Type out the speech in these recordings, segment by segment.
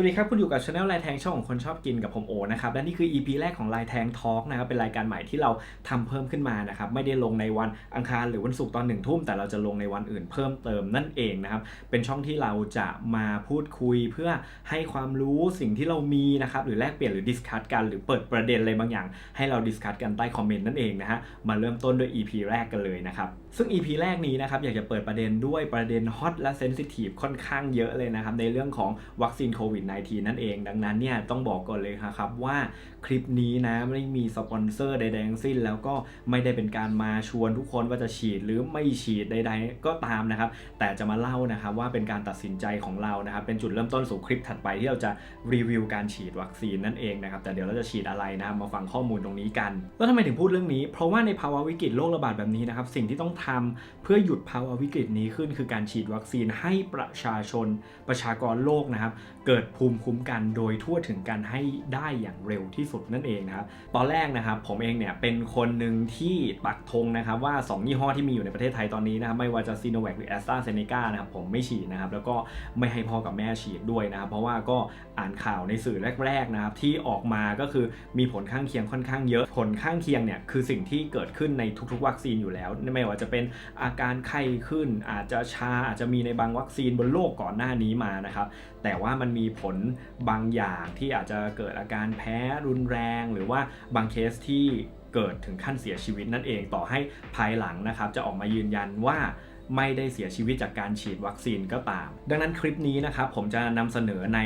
วัสดีครับ คุณอยู่กับช anel ลายแทงช่องของคนชอบกินกับผมโอนะครับ และนี่คือ EP แรกของลายแทงทอล์กนะครับ เป็นรายการใหม่ที่เราทำเพิ่มขึ้นมานะครับ ไม่ได้ลงในวันอังคารหรือวันศุกร์ตอนหนึ่งทุ่ม แต่เราจะลงในวันอื่นเพิ่มเติมนั่นเองนะครับ เป็นช่องที่เราจะมาพูดคุยเพื่อให้ความรู้สิ่งที่เรามีนะครับ หรือแลกเปลี่ยนหรือดิสคัตกัน หรือเปิดประเด็นอะไรบางอย่าง ให้เราดิสคัตกันใต้คอมเมนต์นั่นเองนะฮะ มาเริ่มต้นด้วย EP แรกกันเลยนะครับซึ่ง EP แรกนี้นะครับอยากจะเปิดประเด็นด้วยประเด็นฮอตและเซนซิทีฟค่อนข้างเยอะเลยนะครับในเรื่องของวัคซีนโควิด -19 นั่นเอง ดังนั้นเนี่ยต้องบอกก่อนเลยครับว่าคลิปนี้นะไม่มีสปอนเซอร์ใดๆทั้งสิ้น แล้วก็ไม่ได้เป็นการมาชวนทุกคนว่าจะฉีดหรือไม่ฉีดใด ๆ ก็ตามนะครับ แต่จะมาเล่านะครับว่าเป็นการตัดสินใจของเรานะครับ เป็นจุดเริ่มต้นสู่คลิปถัดไปที่เราจะรีวิวการฉีดวัคซีนนั่นเองนะครับ แต่เดี๋ยวเราจะฉีดอะไรนะครับมาฟังข้อมูลตรงนี้กัน แล้วทำไมถึงพูดเรื่องนี้ เพราะว่าในภาวะวิกฤตโรคระบาดแบบนี้นะครับ สิ่งที่ต้องทำเพื่อหยุดภาวะวิกฤตนี้ขึ้น คือการฉีดวัคซีนให้ประชาชน ประชากรโลกนะครับ เกิดภูมิคุ้มกันโดยทั่วถึงกันให้ได้อย่างเร็วที่สุดนั่นเองนะครับตอนแรกนะครับผมเองเนี่ยเป็นคนหนึ่งที่ปักธงนะครับว่า 2 ยี่ห้อที่มีอยู่ในประเทศไทยตอนนี้นะครับไม่ว่าจะซีโนแวคหรือแอสตราเซเนกานะครับผมไม่ฉีดนะครับแล้วก็ไม่ให้พ่อกับแม่ฉีดด้วยนะครับเพราะว่าก็อ่านข่าวในสื่อแรกๆนะครับที่ออกมาก็คือมีผลข้างเคียงค่อนข้างเยอะผลข้างเคียงเนี่ยคือสิ่งที่เกิดขึ้นในทุกๆ วัคซีนอยู่แล้ว ไม่ว่าจะเป็นอาการไข้ขึ้น อาจจะชาอาจจะมีในบางวัคซีนบนโลกก่อนหน้านี้มานะครับแต่ว่ามันมีผลบางอย่างที่อาจจะเกิดอาการแพ้รุนแรง หรือว่าบางเคสที่เกิดถึงขั้นเสียชีวิตนั่นเองต่อให้ภายหลังนะครับจะออกมายืนยันว่า ไม่ได้เสียชีวิตจากการฉีดวัคซีนก็ตาม ดังนั้นคลิปนี้นะครับผมจะนำเสนอใน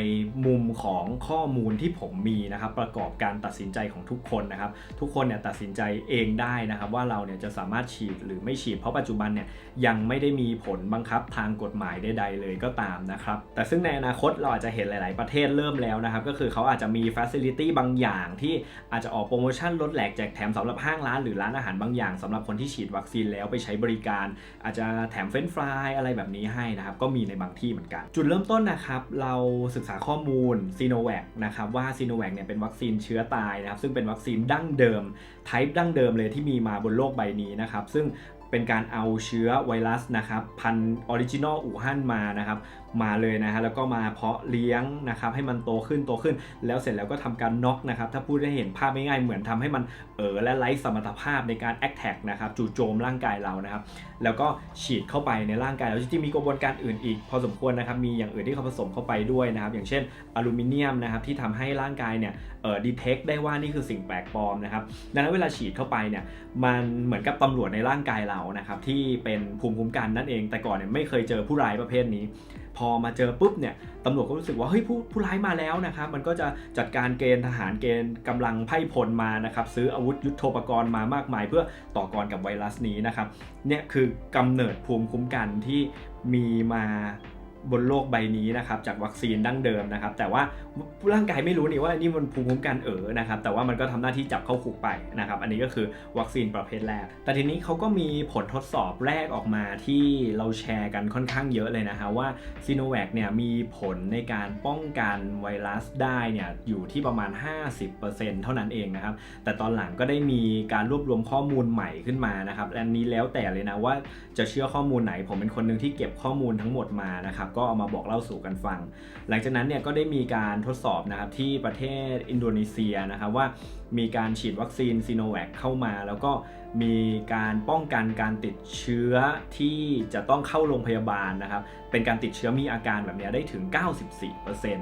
มุมของข้อมูลที่ผมมีนะครับประกอบการตัดสินใจของทุกคนนะครับ ทุกคนเนี่ยตัดสินใจเองได้นะครับ ว่าเราเนี่ยจะสามารถฉีดหรือไม่ฉีดเพราะปัจจุบันเนี่ยยังไม่ได้มีผลบังคับทางกฎหมายใดๆเลยก็ตามนะครับ แต่ซึ่งในอนาคตเราอาจจะเห็นหลาย ๆ ประเทศเริ่มแล้วนะครับ ก็คือเขาอาจจะมีฟัซิลิตี้บางอย่างที่อาจจะออกโปรโมชั่นลดแหลกแจกแถมสำหรับห้างร้านหรือร้านอาหารบางอย่างสำหรับคนที่ฉีดวัคซีนแล้วไปใช้บริการ อาจจะแถมเฟรนฟรายอะไรแบบนี้ให้นะครับ ก็มีในบางที่เหมือนกัน จุดเริ่มต้นนะครับ เราศึกษาข้อมูลซีโนแวคนะครับว่าซีโนแวคเนี่ยเป็นวัคซีนเชื้อตายนะครับ ซึ่งเป็นวัคซีนดั้งเดิมไทป์ดั้งเดิมเลยที่มีมาบนโลกใบนี้นะครับ ซึ่ง เป็นการเอาเชื้อไวรัสนะครับพันออริจินอลอู่ฮั่นมานะครับมาเลยนะฮะแล้วก็มาเพาะเลี้ยงนะครับให้มันโตขึ้นโตขึ้น แล้วเสร็จแล้วก็ทำการน็อกนะครับถ้าพูดให้เห็นภาพง่ายๆเหมือนทำให้มันเออและไร้สมรรถภาพในการแอคแท็กนะครับจู่โจมร่างกายเรานะครับแล้วก็ฉีดเข้าไปในร่างกายเราจริงๆมีกระบวนการอื่นอีก พอสมควรนะครับมีอย่างอื่นที่เขาผสมเข้าไปด้วยนะครับอย่างเช่นอลูมิเนียมนะครับที่ทำให้ร่างกายเนี่ยเออดีเทคได้ว่านี่คือสิ่งแปลกปลอมนะครับดังนั้นเวลาฉีดเข้าไปเนี่ยมันเหมือนกับตำรวจในร่างกายเรานะครับที่เป็นภูมิคุ้มกันนั่นเอง แต่ก่อนเนี่ยไม่เคยเจอผู้ร้ายประเภทนี้ พอมาเจอปุ๊บเนี่ยตำรวจก็รู้สึกว่าเฮ้ยผู้ผู้ร้ายมาแล้วนะครับมันก็จะจัดการเกณฑ์ทหารเกณฑ์กำลังไพ่พลมานะครับซื้ออาวุธยุทโธปกรณ์มามากมาย เพื่อต่อกรกับไวรัสนี้นะครับเนี่ยคือกำเนิดภูมิคุ้มกันที่มีมา บนโลกใบนี้นะครับจากวัคซีนดั้งเดิมนะครับ แต่ว่าร่างกายไม่รู้นี่ว่านี่มันภูมิคุ้มกันเออนะครับ แต่ว่ามันก็ทำหน้าที่จับเข้าคุกไปนะครับ อันนี้ก็คือวัคซีนประเภทแรก แต่ทีนี้เขาก็มีผลทดสอบแรกออกมาที่เราแชร์กันค่อนข้างเยอะเลยนะฮะว่าซีโนแวคเนี่ยมีผลในการป้องกันไวรัสได้เนี่ยอยู่ที่ประมาณ 50%เท่านั้นเองนะครับ แต่ตอนหลังก็ได้มีการรวบรวมข้อมูลใหม่ขึ้นมานะครับอันนี้แล้วแต่เลยนะว่าจะเชื่อข้อมูลไหน ผมเป็นคนหนึ่งที่เก็บข้อมูลทั้งหมดมานะครับก็เอามาบอกเล่าสู่กันฟัง หลังจากนั้นเนี่ยก็ได้มีการทดสอบนะครับที่ประเทศอินโดนีเซียนะครับว่ามีการฉีดวัคซีนซีโนแวคเข้ามา แล้วก็มีการป้องกันการติดเชื้อที่จะต้องเข้าโรงพยาบาลนะครับ เป็นการติดเชื้อมีอาการแบบนี้ได้ถึง 94%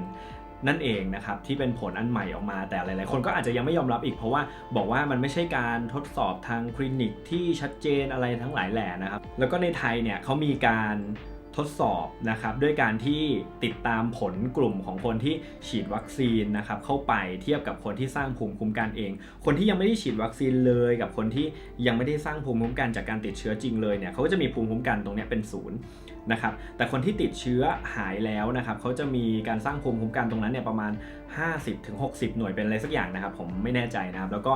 นั่นเองนะครับที่เป็นผลอันใหม่ออกมา แต่หลาย ๆ คนก็อาจจะยังไม่ยอมรับอีกเพราะว่าบอกว่ามันไม่ใช่การทดสอบทางคลินิกที่ชัดเจนอะไรทั้งหลายแหล่นะครับ แล้วก็ในไทยเนี่ยเขามีการ ทดสอบนะครับด้วยการที่ติดตามผลกลุ่มของคนที่ฉีดวัคซีนนะครับเข้าไปเทียบกับคนที่สร้างภูมิคุ้มกันเอง คนที่ยังไม่ได้ฉีดวัคซีนเลยกับคนที่ยังไม่ได้สร้างภูมิคุ้มกันจากการติดเชื้อจริงเลยเนี่ยเขาก็จะมีภูมิคุ้มกันตรงนี้เป็นศูนย์นะครับแต่คนที่ติดเชื้อหายแล้วนะครับเขาจะมีการสร้างภูมิคุ้มกันตรงนั้นเนี่ยประมาณ 50-60 หน่วยเป็นอะไรสักอย่างนะครับผมไม่แน่ใจนะครับแล้วก็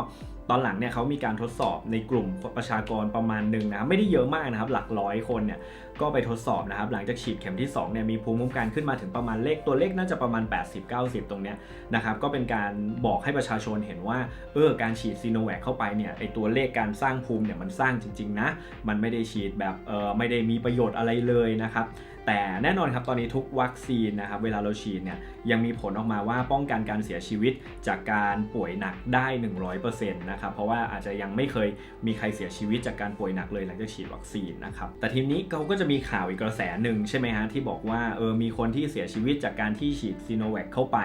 ตอนหลังเนี่ยเขามีการทดสอบในกลุ่มประชากรประมาณหนึ่งนะครับไม่ได้เยอะมากนะครับหลักร้อยคนเนี่ยก็ไปทดสอบนะครับหลังจากฉีดเข็มที่2เนี่ยมีภูมิคุ้มกันขึ้นมาถึงประมาณเลขตัวเลขน่าจะประมาณ 80-90 ตรงเนี้ยนะครับก็เป็นการบอกให้ประชาชนเห็นว่าเออการฉีดซีโนแวคเข้าไปเนี่ยไอตัวเลขการสร้างภูมิเนี่ยมันสร้างจริงๆนะมันไม่ได้ฉีดแบบเออไม่ได้มีประโยชน์อะไรเลยนะครับแต่แน่นอนครับตอนนี้ทุกวัคซีนนะครับเวลาเราฉีดเนี่ย ยังมีผลออกมาว่าป้องกันการเสียชีวิตจากการป่วยหนักได้ 100%นะครับเพราะว่าอาจจะยังไม่เคยมีใครเสียชีวิตจากการป่วยหนักเลยหลังจากฉีดวัคซีนนะครับแต่ทีนี้เขาก็จะมีข่าวอีกกระแสหนึ่งใช่ไหมฮะที่บอกว่าเออมีคนที่เสียชีวิตจากการที่ฉีดซีโนแวคเข้าไป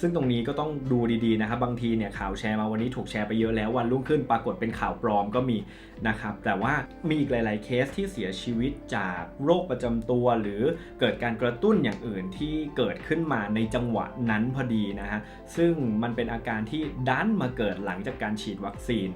ซึ่งตรงนี้ก็ต้องดูดีๆนะครับบางทีเนี่ยข่าวแชร์มาวันนี้ถูกแชร์ไปเยอะแล้ววันรุ่งขึ้นปรากฏเป็นข่าวปลอมก็มีนะครับแต่ว่ามีอีกหลาย ๆเคสที่เสียชีวิตจากโรคประจำตัว หรือเกิดการกระตุ้นอย่างอื่นที่เกิดขึ้นมาในจังหวะนั้นพอดีนะฮะ ซึ่งมันเป็นอาการที่ดันมาเกิดหลังจากการฉีดวัคซีน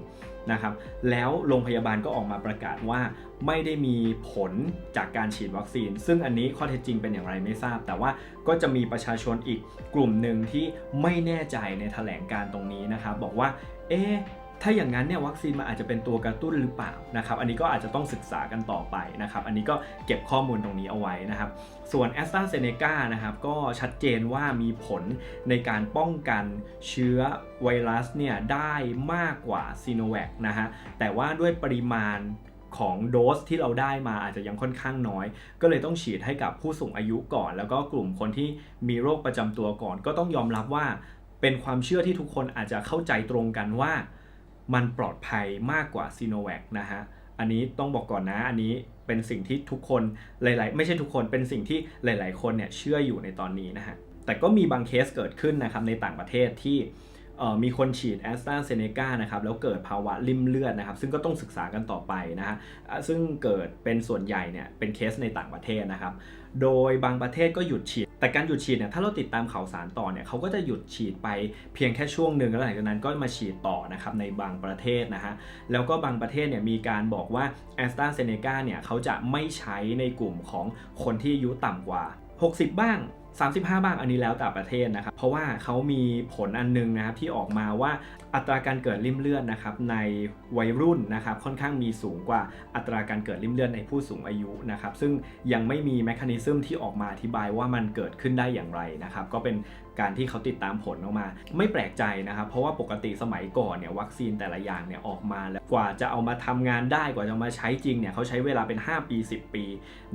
นะครับ แล้วโรงพยาบาลก็ออกมาประกาศว่าไม่ได้มีผลจากการฉีดวัคซีน ซึ่งอันนี้ข้อเท็จจริงเป็นอย่างไรไม่ทราบ แต่ว่าก็จะมีประชาชนอีกกลุ่มหนึ่งที่ไม่แน่ใจในแถลงการตรงนี้นะครับ บอกว่า เอ๊ะ ถ้าอย่างนั้นเนี่ยวัคซีนมันอาจจะเป็นตัวกระตุ้นหรือเปล่านะครับอันนี้ก็อาจจะต้องศึกษากันต่อไปนะครับอันนี้ก็เก็บข้อมูลตรงนี้เอาไว้นะครับส่วน a s t r a z เซ e c a นะครับก็ชัดเจนว่ามีผลในการป้องกันเชื้อไวรัสเนี่ยได้มากกว่าซีโนแวคนะฮะแต่ว่าด้วยปริมาณของโดสที่เราได้มาอาจจะยังค่อนข้างน้อย ก็เลยต้องฉีดให้กับผู้สูงอายุก่อน แล้วก็กลุ่มคนที่มีโรคประจำตัวก่อน ก็ต้องยอมรับว่าเป็นความเชื่อที่ทุกคนอาจจะเข้าใจตรงกันว่า มันปลอดภัยมากกว่าซีโนแวคนะฮะ อันนี้ต้องบอกก่อนนะ อันนี้เป็นสิ่งที่ทุกคนหลาย ๆ ไม่ใช่ทุกคนเป็นสิ่งที่หลาย ๆ คนเนี่ยเชื่ออยู่ในตอนนี้นะฮะ แต่ก็มีบางเคสเกิดขึ้นนะครับในต่างประเทศที่มีคนฉีดแอสตราเซเนกานะครับแล้วเกิดภาวะริ่มเลือดนะครับ ซึ่งก็ต้องศึกษากันต่อไปนะฮะซึ่งเกิดเป็นส่วนใหญ่เนี่ยเป็นเคสในต่างประเทศนะครับ โดยบางประเทศก็หยุดฉีด แต่การหยุดฉีดเนี่ยถ้าเราติดตามข่าวสารต่อเนี่ยเขาก็จะหยุดฉีดไปเพียงแค่ช่วงหนึ่งแล้วหลังจากนั้นก็มาฉีดต่อนะครับในบางประเทศนะฮะแล้วก็บางประเทศเนี่ยมีการบอกว่าแอสตราเซเนกาเนี่ยเขาจะไม่ใช้ในกลุ่มของคนที่อายุต่ำกว่า 60 บ้าง35 บ้าทอันนี้แล้วแต่ประเทศนะครับ เพราะว่าเขามีผลอันนึงนะครับที่ออกมาว่า อัตราการเกิดริ่มเลือดนะครับในวัยรุ่นนะครับค่อนข้างมีสูงกว่าอัตราการเกิดริ่มเลือดในผู้สูงอายุนะครับซึ่งยังไม่มีแมคานิซึมที่ออกมาอธิบายว่ามันเกิดขึ้นได้อย่างไรนะครับก็เป็นการที่เขาติดตามผลออกมา ไม่แปลกใจนะครับ เพราะว่าปกติสมัยก่อนเนี่ยวัคซีนแต่ละอย่างเนี่ยออกมาแล้วกว่าจะเอามาทำงานได้กว่าจะมาใช้จริงเนี่ยเขาใช้เวลาเป็น 5 ปี 10 ปี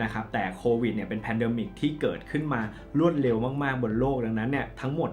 นะครับแต่โควิดเนี่ยเป็นแพนเดมิกที่เกิดขึ้นมารวดเร็วมากๆบนโลกดังนั้นเนี่ยทั้งหมด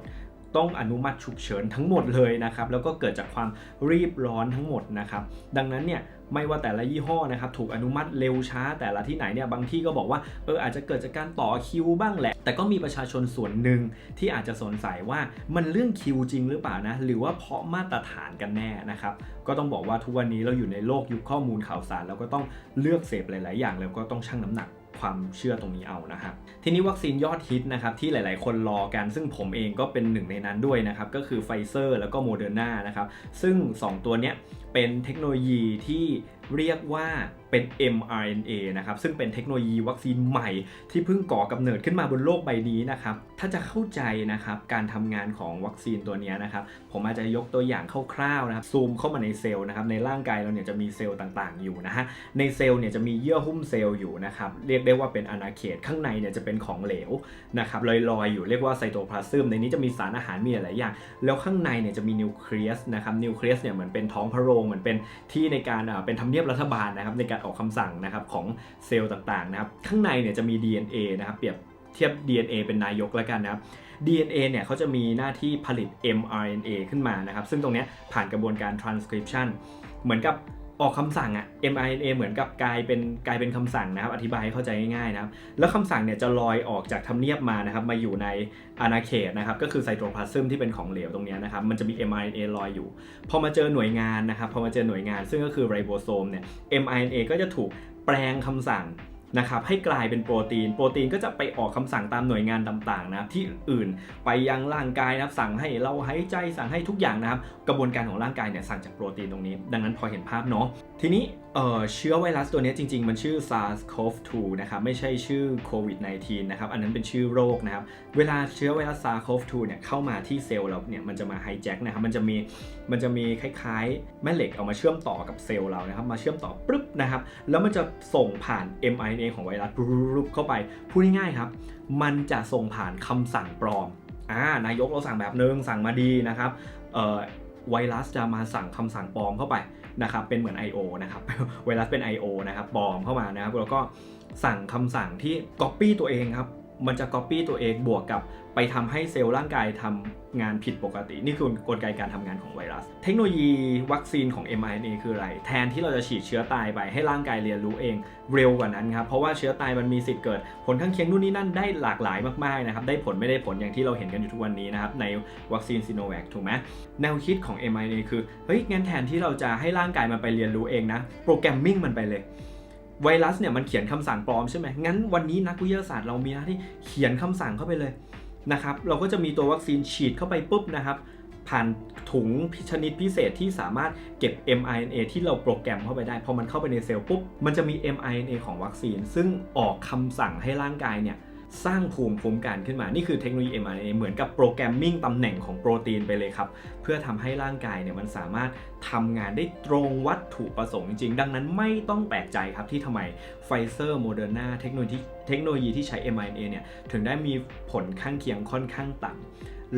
ต้องอนุมัติฉุกเฉินทั้งหมดเลยนะครับแล้วก็เกิดจากความรีบร้อนทั้งหมดนะครับดังนั้นเนี่ยไม่ว่าแต่ละยี่ห้อนะครับถูกอนุมัติเร็วช้าแต่ละที่ไหนเนี่ยบางที่ก็บอกว่าเอออาจจะเกิดจากการต่อคิวบ้างแหละ แต่ก็มีประชาชนส่วนหนึ่งที่อาจจะสงสัยว่ามันเรื่องคิวจริงหรือเปล่านะหรือว่าเพราะมาตรฐานกันแน่นะครับก็ต้องบอกว่าทุกวันนี้เราอยู่ในโลกยุคข้อมูลข่าวสาร แล้วก็ต้องเลือกเสพหลาย ๆ อย่างแล้วก็ต้องชั่งน้ำหนัก ความเชื่อตรงนี้เอานะครับทีนี้วัคซีนยอดฮิตนะครับที่หลาย ๆ คนรอกัน ซึ่งผมเองก็เป็นหนึ่งในนั้นด้วยนะครับก็คือไฟเซอร์แล้วก็โมเดอร์นานะครับซึ่ง 2 ตัวเนี้ยเป็นเทคโนโลยีที่เรียกว่าเป็น mRNA นะครับ ซึ่งเป็นเทคโนโลยีวัคซีนใหม่ที่เพิ่งก่อกำเนิดขึ้นมาบนโลกใบนี้นะครับ ถ้าจะเข้าใจนะครับการทำงานของวัคซีนตัวนี้นะครับ ผมอาจจะยกตัวอย่างคร่าวๆนะครับซูมเข้ามาในเซลล์นะครับในร่างกายเราเนี่ยจะมีเซลล์ต่างๆ อยู่นะฮะในเซลล์เนี่ยจะมีเยื่อหุ้มเซลล์อยู่นะครับเรียกได้ว่าเป็นอาณาเขตข้างในเนี่ยจะเป็นของเหลวนะครับลอยๆอยู่เรียกว่าไซโตพลาซึมในนี้จะมีสารอาหารมีหลายอย่าง แล้วข้างในเนี่ยจะมีนิวเคลียสนะครับนิวเคลียสเนี่ยเหมือนเป็นท้องพระโรงเหมือนเป็นที่ในการเป็นทำเนียบรัฐบาลนะครับในการออกคำสั่งนะครับของเซลล์ต่างๆนะครับข้างในเนี่ยจะมี DNA นะครับเปรียบเทียบ DNA เป็นนายกแล้วกันนะครับ DNA เนี่ยเขาจะมีหน้าที่ผลิต mRNA ขึ้นมานะครับ ซึ่งตรงนี้ผ่านกระบวนการ transcription เหมือนกับ ออกคำสั่งอะ mRNA เหมือนกับกลายเป็นกลายเป็นคำสั่งนะครับ อธิบายให้เข้าใจง่ายๆนะครับ แล้วคำสั่งเนี่ยจะลอยออกจากทำเนียบมานะครับ มาอยู่ในอาณาเขตนะครับ ก็คือไซโตพลาซึมที่เป็นของเหลวตรงนี้นะครับ มันจะมี mRNA ลอยอยู่ พอมาเจอหน่วยงานนะครับ พอมาเจอหน่วยงาน ซึ่งก็คือไรโบโซมเนี่ย mRNA ก็จะถูกแปลงคำสั่ง นะครับให้กลายเป็นโปรตีน โปรตีนก็จะไปออกคำสั่งตามหน่วยงานต่างๆนะที่อื่นไปยังร่างกายนะครับสั่งให้เราหายใจสั่งให้ทุกอย่างนะครับกระบวนการของร่างกายเนี่ยสั่งจากโปรตีนตรงนี้ ดังนั้นพอเห็นภาพเนาะทีนี้ เเชื้อไวรัสตัวนี้จริง ๆ มันชื่อ SARS-CoV-2 นะครับไม่ใช่ชื่อโควิด -19 นะครับอันนั้นเป็นชื่อโรคนะครับเวลาเชื้อไวรัส SARS-CoV-2 เนี่ยเข้ามาที่เซลล์เราเนี่ยมันจะมาไฮแจ็คนะครับมันจะมีมันจะมีคล้ายๆ แม่เหล็กเอามาเชื่อมต่อกับเซลล์เรานะครับมาเชื่อมต่อปึ๊บนะครับแล้วมันจะส่งผ่าน mRNA ของไวรัสรุบเข้าไปพูดง่ายๆครับมันจะส่งผ่านคำสั่งปลอมอ่านายกเราสั่งแบบนึงสั่งมาดีนะครับไวรัสจะมาสั่งคำสั่งปลอมเข้าไป นะครับเป็นเหมือน I.O. นะครับไวรัสเป็น I.O. นะครับปลอมเข้ามานะครับแล้วก็สั่งคำสั่งที่ Copy ตัวเองครับมันจะ Copy ตัวเองบวกกับ ไปทำให้เซลล์ร่างกายทำงานผิดปกติ นี่คือกลไกการทำงานของไวรัส เทคโนโลยีวัคซีนของ mRNA คืออะไร แทนที่เราจะฉีดเชื้อตายไปให้ร่างกายเรียนรู้เองเร็วกว่านั้นครับเพราะว่าเชื้อตายมันมีสิทธิ์เกิด ผลข้างเคียงนู่นนี่นั่นได้หลากหลายมากๆนะครับได้ผลไม่ได้ผลอย่างที่เราเห็นกันอยู่ทุกวันนี้นะครับในวัคซีนซีโนแวคถูกไหมแนวคิดของ mRNA คือเฮ้ยงั้นแทนที่เราจะให้ร่างกายมันไปเรียนรู้เองนะโปรแกรมมิ่งมันไปเลยไวรัสเนี่ยมันเขียนคำสั่งปลอมใช่ไหมงั้นวันนี้นักวิทยาศาสตร์เรามีหน้าที่เขียนคำสั่งเข้าไปเลย นะครับเราก็จะมีตัววัคซีนฉีดเข้าไปปุ๊บนะครับ ผ่านถุงชนิดพิเศษที่สามารถเก็บ mRNA ที่เราโปรแกรมเข้าไปได้พอมันเข้าไปในเซลล์ปุ๊บมันจะมี mRNA ของวัคซีน ซึ่งออกคำสั่งให้ร่างกายเนี่ย สร้างภูมิคุ้มกันขึ้นมา นี่คือเทคโนโลยี mRNA เหมือนกับโปรแกรมมิ่งตำแหน่งของโปรตีนไปเลยครับ เพื่อทำให้ร่างกายเนี่ยมันสามารถทำงานได้ตรงวัตถุประสงค์จริงๆดังนั้นไม่ต้องแปลกใจครับที่ทำไมไฟเซอร์โมเดอร์นาเทคโนโลยีเทคโนโลยีที่ใช้ mRNA เนี่ยถึงได้มีผลข้างเคียงค่อนข้างต่ำ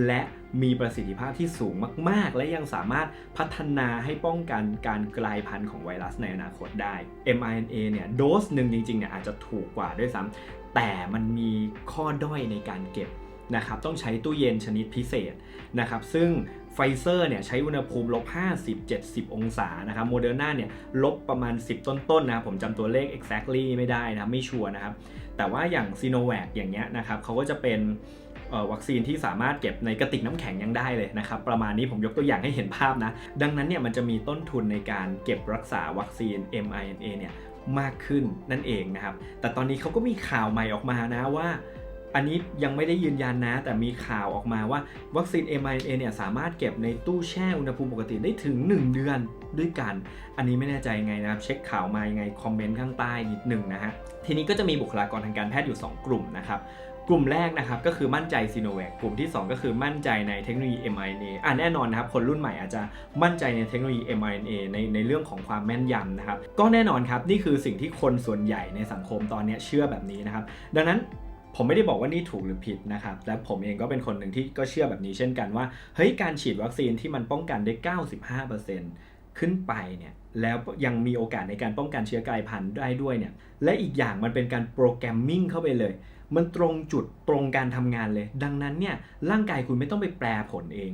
และมีประสิทธิภาพที่สูงมาก ๆ และยังสามารถพัฒนาให้ป้องกันการกลายพันธุ์ของไวรัสในอนาคตได้ mRNA เนี่ยโดสหนึ่งจริงๆเนี่ยอาจจะถูกกว่าด้วยซ้ำ แต่มันมีข้อด้อยในการเก็บนะครับต้องใช้ตู้เย็นชนิดพิเศษนะครับซึ่งไฟเซอร์เนี่ยใช้อุณหภูมิลบ50 70 องศานะครับโมเดอร์นาเนี่ยลบประมาณ 10 ต้นๆนะครับผมจำตัวเลข exactly ไม่ได้นะไม่ชัวร์นะครับ แต่ว่าอย่างซีโนแวคอย่างเงี้ยนะครับเขาก็จะเป็นวัคซีนที่สามารถเก็บในกระติกน้ำแข็งยังได้เลยนะครับ ประมาณนี้ผมยกตัวอย่างให้เห็นภาพนะ ดังนั้นเนี่ยมันจะมีต้นทุนในการเก็บรักษาวัคซีน mRNA เนี่ย มากขึ้นนั่นเองนะครับ แต่ตอนนี้เขาก็มีข่าวใหม่ออกมานะว่าอันนี้ยังไม่ได้ยืนยันนะ แต่มีข่าวออกมาว่าวัคซีน mRNA เนี่ยสามารถเก็บในตู้แช่อุณหภูมิปกติได้ถึง 1 เดือนด้วยกัน อันนี้ไม่แน่ใจไงนะครับ เช็คข่าวมายังไง คอมเมนต์ข้างใต้นิดหนึ่งนะฮะ ทีนี้ก็จะมีบุคลากรทางการแพทย์อยู่ 2 กลุ่มนะครับ กลุ่มแรกนะครับก็คือมั่นใจซีโนแวคกลุ่มที่ 2 ก็คือมั่นใจในเทคโนโลยี mRNA อ่าแน่นอนนะครับคนรุ่นใหม่อาจจะมั่นใจในเทคโนโลยี mRNA ในในเรื่องของความแม่นยำนะครับก็แน่นอนครับนี่คือสิ่งที่คนส่วนใหญ่ในสังคมตอนนี้เชื่อแบบนี้นะครับดังนั้นผมไม่ได้บอกว่านี่ถูกหรือผิดนะครับและผมเองก็เป็นคนหนึ่งที่ก็เชื่อแบบนี้เช่นกันว่าเฮ้ยการฉีดวัคซีนที่มันป้องกันได้ 95%ขึ้นไปเนี่ยแล้วยังมีโอกาสในการป้องกันเชื้อกลายพันธุ์ได้ด้วยเนี่ยและอีกอย่างมันเป็นการโปรแกรมมิ่งเข้าไปเลย มันตรงจุดตรงการทำงานเลย ดังนั้นเนี่ยร่างกายคุณไม่ต้องไปแปลผลเอง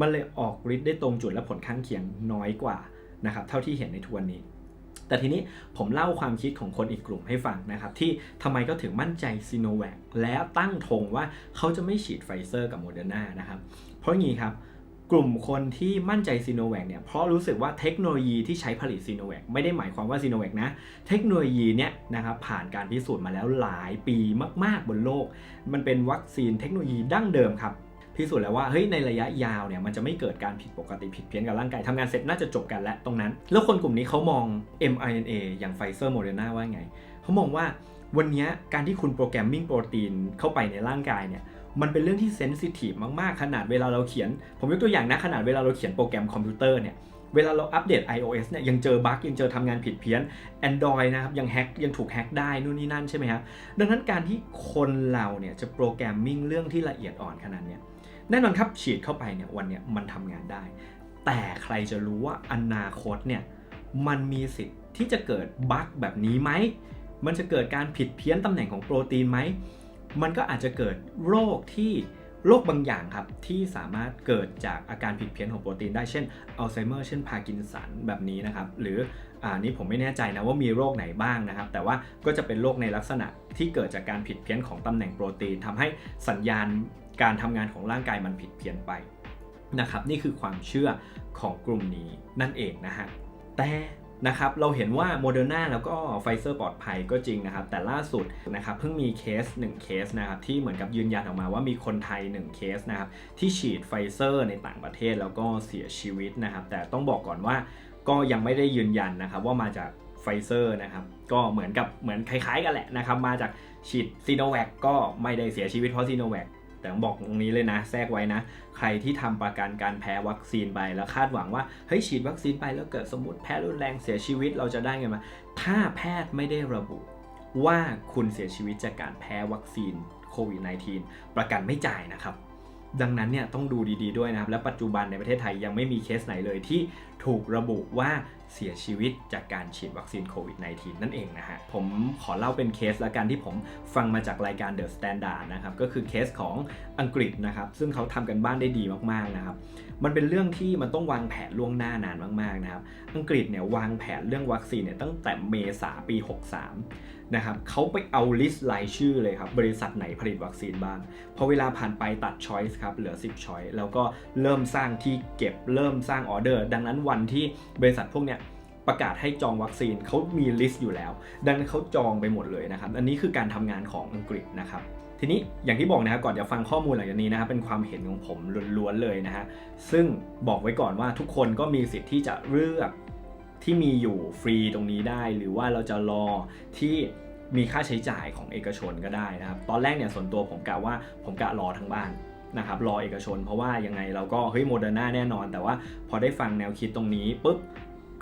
มันเลยออกฤทธิ์ได้ตรงจุดและผลข้างเคียงน้อยกว่านะครับเท่าที่เห็นในทุกวันนี้ แต่ทีนี้ผมเล่าความคิดของคนอีกกลุ่มให้ฟังนะครับ ที่ทำไมก็ถึงมั่นใจซีโนแวคแล้วตั้งธงว่าเขาจะไม่ฉีดไฟเซอร์กับโมเดอร์นานะครับ เพราะงี้ครับ กลุ่มคนที่มั่นใจซีโนแวคเนี่ยเพราะรู้สึกว่าเทคโนโลยีที่ใช้ผลิตซีโนแวคไม่ได้หมายความว่าซีโนแวคนะเทคโนโลยีเนี่ยนะครับผ่านการพิสูจน์มาแล้วหลายปีมากๆบนโลก มันเป็นวัคซีนเทคโนโลยีดั้งเดิมครับพิสูจน์แล้วว่าเฮ้ยในระยะยาวเนี่ยมันจะไม่เกิดการผิดปกติผิดเพี้ยนกับร่างกายทำงานเสร็จน่าจะจบกันแล้วตรงนั้น แล้วคนกลุ่มนี้เขามอง mRNA อย่างไฟเซอร์โมเดอร์นาว่าไงเขามองว่าวันนี้การที่คุณโปรแกรมมิ่งโปรตีนเข้าไปในร่างกายเนี่ย มันเป็นเรื่องที่เซนซิทีฟมากๆ ขนาดเวลาเราเขียน ผมยกตัวอย่างนะขนาดเวลาเราเขียนโปรแกรมคอมพิวเตอร์เนี่ยเวลาเราอัปเดต iOS เนี่ยยังเจอบั๊กยังเจอทำงานผิดเพี้ยน Android นะครับยังแฮกยังถูกแฮกได้นู่นนี่นั่นใช่ไหมครับดังนั้นการที่คนเราเนี่ยจะโปรแกรมมิ่งเรื่องที่ละเอียดอ่อนขนาดเนี้ยแน่นอนครับฉีดเข้าไปเนี่ยวันเนี้ยมันทำงานได้ แต่ใครจะรู้ว่าอนาคตเนี่ยมันมีสิทธิ์ที่จะเกิดบั๊กแบบนี้ไหมมันจะเกิดการผิดเพี้ยนตำแหน่งของโปรตีนไหม มันก็อาจจะเกิดโรคที่โรคบางอย่างครับ ที่สามารถเกิดจากอาการผิดเพี้ยนของโปรตีนได้เช่นอัลไซเมอร์เช่นพาร์กินสันแบบนี้นะครับ หรืออ่านี้ผมไม่แน่ใจนะว่ามีโรคไหนบ้างนะครับ แต่ว่าก็จะเป็นโรคในลักษณะที่เกิดจากการผิดเพี้ยนของตำแหน่งโปรตีนทำให้สัญญาณการทำงานของร่างกายมันผิดเพี้ยนไปนะครับ นี่คือความเชื่อของกลุ่มนี้นั่นเองนะฮะแต่ นะครับเราเห็นว่าโมเดอร์นาแล้วก็ไฟเซอร์ปลอดภัยก็จริงนะครับ แต่ล่าสุดนะครับเพิ่งมีเคส 1 เคสนะครับที่เหมือนกับยืนยันออกมาว่ามีคนไทย 1 เคสนะครับที่ฉีดไฟเซอร์ในต่างประเทศแล้วก็เสียชีวิตนะครับ แต่ต้องบอกก่อนว่าก็ยังไม่ได้ยืนยันนะครับว่ามาจากไฟเซอร์นะครับก็เหมือนกับเหมือนคล้ายๆกันแหละนะครับมาจากฉีดซีโนแวคก็ไม่ได้เสียชีวิตเพราะซีโนแวค แต่ต้องบอกตรงนี้เลยนะ แทรกไว้นะ ใครที่ทำประกันการแพ้วัคซีนไปแล้วคาดหวังว่าเฮ้ยฉีดวัคซีนไปแล้วเกิดสมมติแพ้รุนแรงเสียชีวิตเราจะได้เงินมา ถ้าแพทย์ไม่ได้ระบุว่าคุณเสียชีวิตจากการแพ้วัคซีนโควิด -19 ประกันไม่จ่ายนะครับ ดังนั้นเนี่ยต้องดูดีๆด้วยนะครับ และปัจจุบันในประเทศไทยยังไม่มีเคสไหนเลยที่ ถูกระบุว่าเสียชีวิตจากการฉีดวัคซีนโควิด -19 นั่นเองนะฮะ ผมขอเล่าเป็นเคสละกันที่ผมฟังมาจากรายการ The Standard นะครับ ก็คือเคสของอังกฤษนะครับ ซึ่งเขาทำกันบ้านได้ดีมากๆนะครับ มันเป็นเรื่องที่มันต้องวางแผนล่วงหน้านานมากๆนะครับ อังกฤษเนี่ยวางแผนเรื่องวัคซีนเนี่ยตั้งแต่เมษาปี 63 นะครับเขาไปเอาลิสต์รายชื่อเลยครับ บริษัทไหนผลิตวัคซีนบ้าง พอเวลาผ่านไปตัดช้อยส์ครับ เหลือ 10ช้อยส์แล้วก็เริ่มสร้างที่เก็บ เริ่มสร้างออเดอร์ ดังนั้นวันที่บริษัทพวกเนี้ยประกาศให้จองวัคซีนเขามีลิสต์อยู่แล้ว ดังนั้นเขาจองไปหมดเลยนะครับ อันนี้คือการทำงานของอังกฤษนะครับ ทีนี้อย่างที่บอกนะครับก่อนจะฟังข้อมูลหลังจากนี้นะครับเป็นความเห็นของผมล้วนๆเลยนะฮะซึ่งบอกไว้ก่อนว่าทุกคนก็มีสิทธิ์ที่จะเลือกที่มีอยู่ฟรีตรงนี้ได้ หรือว่าเราจะรอที่มีค่าใช้จ่ายของเอกชนก็ได้นะครับ ตอนแรกเนี่ยส่วนตัวผมกะว่าผมกะรอทั้งบ้าน นะครับรอเอกชน เพราะว่ายังไงเราก็เฮ้ยโมเดอร์นาแน่นอน แต่ว่าพอได้ฟังแนวคิดตรงนี้ปุ๊บ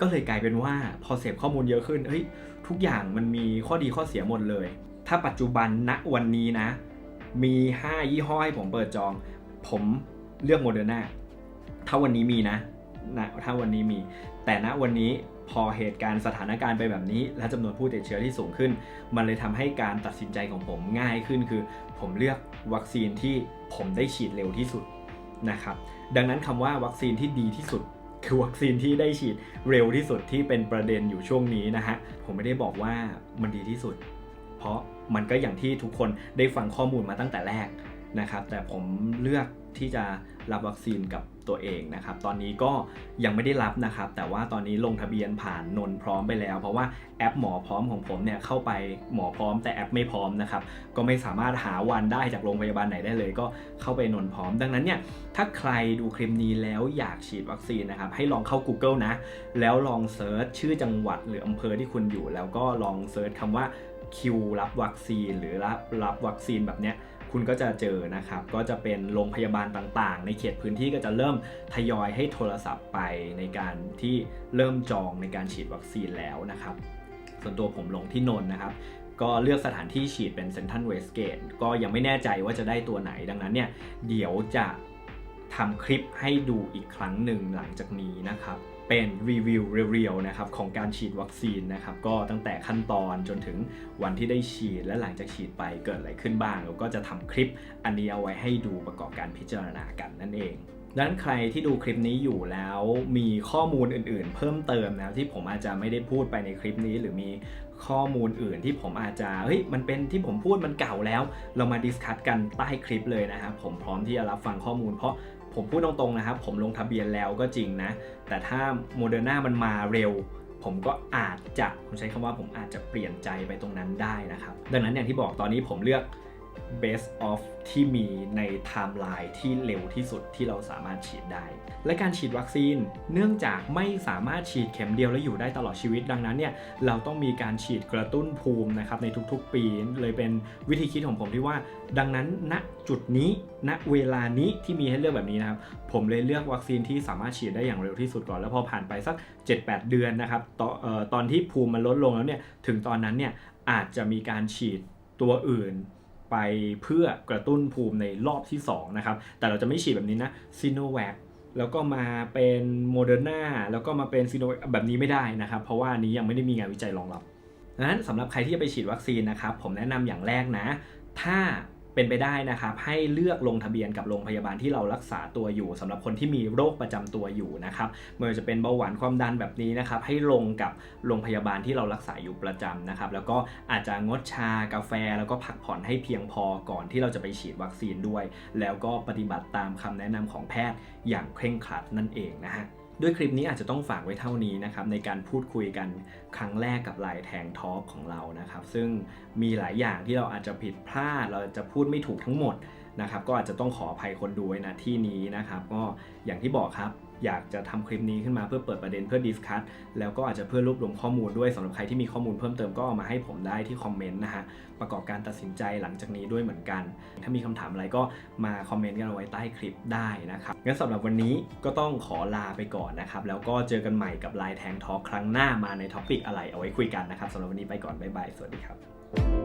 ก็เลยกลายเป็นว่าพอเสพข้อมูลเยอะขึ้นเฮ้ยทุกอย่างมันมีข้อดีข้อเสียหมดเลย ถ้าปัจจุบันณวันนี้นะ มี 5 ยี่ห้อให้ผมเปิดจอง ผมเลือกโมเดอร์นาถ้าวันนี้มีนะนะถ้าวันนี้มี แต่ณวันนี้ พอเหตุการณ์สถานการณ์ไปแบบนี้ และจำนวนผู้ติดเชื้อที่สูงขึ้น มันเลยทำให้การตัดสินใจของผมง่ายขึ้น คือ ผมเลือกวัคซีนที่ผมได้ฉีดเร็วที่สุดนะครับดังนั้นคำว่าวัคซีนที่ดีที่สุด คือวัคซีนที่ได้ฉีดเร็วที่สุดที่เป็นประเด็นอยู่ช่วงนี้นะฮะผมไม่ได้บอกว่ามันดีที่สุด เพราะมันก็อย่างที่ทุกคนได้ฟังข้อมูลมาตั้งแต่แรกนะครับแต่ผมเลือกที่จะรับวัคซีนกับ ตัวเองนะครับ ตอนนี้ก็ยังไม่ได้รับนะครับ แต่ว่าตอนนี้ลงทะเบียนผ่านนนพร้อมไปแล้ว เพราะว่าแอปหมอพร้อมของผมเนี่ยเข้าไปหมอพร้อมแต่แอปไม่พร้อมนะครับ ก็ไม่สามารถหาวันได้จากโรงพยาบาลไหนได้เลย ก็เข้าไปนนพร้อม ดังนั้นเนี่ยถ้าใครดูคลิปนี้แล้วอยากฉีดวัคซีนนะครับ ให้ลองเข้า Google นะ แล้วลองเซิร์ชชื่อจังหวัดหรืออำเภอที่คุณอยู่ แล้วก็ลองเซิร์ชคำว่าคิวรับวัคซีนหรือรับรับวัคซีนแบบเนี้ย คุณก็จะเจอนะครับ ก็จะเป็นโรงพยาบาลต่างๆ ในเขตพื้นที่ก็จะเริ่มทยอยให้โทรศัพท์ไปในการที่เริ่มจองในการฉีดวัคซีนแล้วนะครับ ส่วนตัวผมลงที่นนท์นะครับก็เลือกสถานที่ฉีดเป็นเซนทันเวสเกตก็ยังไม่แน่ใจว่าจะได้ตัวไหนดังนั้นเนี่ย เดี๋ยวจะทำคลิปให้ดูอีกครั้งหนึ่งหลังจากนี้นะครับ เป็นรีวิวเรียวๆนะครับของการฉีดวัคซีนนะครับก็ตั้งแต่ขั้นตอนจนถึงวันที่ได้ฉีดและหลังจากฉีดไปเกิดอะไรขึ้นบ้างแล้วก็จะทำคลิปอันนี้เอาไว้ให้ดูประกอบการพิจารณากันนั่นเองดังนั้นใครที่ดูคลิปนี้อยู่แล้วมีข้อมูลอื่นๆ เพิ่มเติมนะที่ผมอาจจะไม่ได้พูดไปในคลิปนี้ หรือมีข้อมูลอื่นที่ผมอาจจะเฮ้ยมันเป็นที่ผมพูดมันเก่าแล้ว เรามาดิสคัตกันใต้คลิปเลยนะครับผมพร้อมที่จะรับฟังข้อมูลเพราะ ผมพูดตรงๆนะครับ ผมลงทะเบียนแล้วก็จริงนะ แต่ถ้าโมเดอร์นามันมาเร็ว ผมก็อาจจะผมใช้คำว่าผมอาจจะเปลี่ยนใจไปตรงนั้นได้นะครับ ดังนั้นอย่างที่บอกตอนนี้ผมเลือก best of ที่มีในไทม์ไลน์ที่เร็วที่สุดที่เราสามารถฉีดได้ และการฉีดวัคซีนเนื่องจากไม่สามารถฉีดเข็มเดียวแล้วอยู่ได้ตลอดชีวิตดังนั้นเนี่ยเราต้องมีการฉีดกระตุ้นภูมินะครับในทุกๆ ปีเลยเป็นวิธีคิดของผมที่ว่า ดังนั้นณจุดนี้ณเวลานี้ที่มีให้เลือกแบบนี้นะครับผมเลยเลือกวัคซีนที่สามารถฉีดได้อย่างเร็วที่สุดก่อนแล้วพอผ่านไปสัก 7-8 เดือนนะครับตออตอนที่ภูมิมันลดลงแล้วเนี่ยถึงตอนนั้นเนี่ยอาจจะมีการฉีดตัวอื่น ไปเพื่อกระตุ้นภูมิในรอบที่2นะครับ แต่เราจะไม่ฉีดแบบนี้นะซีโนแวคแล้วก็มาเป็นโมเดอร์นาแล้วก็มาเป็นซีโนแบบนี้ไม่ได้นะครับ เพราะว่านนี้ยังไม่ได้มีงานวิจัยรองรับดังนั้นสำหรับใครที่จะไปฉีดวัคซีนนะครับ ผมแนะนำอย่างแรกนะ ถ้า เป็นไปได้นะครับให้เลือกลงทะเบียนกับโรงพยาบาลที่เรารักษาตัวอยู่สำหรับคนที่มีโรคประจำตัวอยู่นะครับไม่ว่าจะเป็นเบาหวานความดันแบบนี้นะครับให้ลงกับโรงพยาบาลที่เรารักษาอยู่ประจำนะครับแล้วก็อาจจะงดชากาแฟ แล้วก็พักผ่อนให้เพียงพอก่อนที่เราจะไปฉีดวัคซีนด้วย แล้วก็ปฏิบัติตามคำแนะนำของแพทย์อย่างเคร่งครัดนั่นเองนะฮะ ด้วยคลิปนี้อาจจะต้องฝากไว้เท่านี้นะครับในการพูดคุยกันครั้งแรกกับลายแทงทอล์กของเรานะครับ ซึ่งมีหลายอย่างที่เราอาจจะผิดพลาด เราจะพูดไม่ถูกทั้งหมดนะครับ ก็อาจจะต้องขออภัยคนดูไว้นะที่นี้นะครับ ก็อย่างที่บอกครับ อยากจะทำคลิปนี้ขึ้นมาเพื่อเปิดประเด็นเพื่อดิสคัทแล้วก็อาจจะเพื่อรวบรวมข้อมูลด้วยสำหรับใครที่มีข้อมูลเพิ่มเติมก็เอามาให้ผมได้ที่คอมเมนต์นะฮะประกอบการตัดสินใจหลังจากนี้ด้วยเหมือนกัน ถ้ามีคำถามอะไรก็มาคอมเมนต์กันเอาไว้ใต้คลิปได้นะครับงั้นสำหรับวันนี้ก็ต้องขอลาไปก่อนนะครับแล้วก็เจอกันใหม่กับไลน์แทงทอครั้งหน้ามาในท็อปิกอะไรเอาไว้คุยกันนะครับสำหรับวันนี้ไปก่อนบ๊ายบายสวัสดีครับ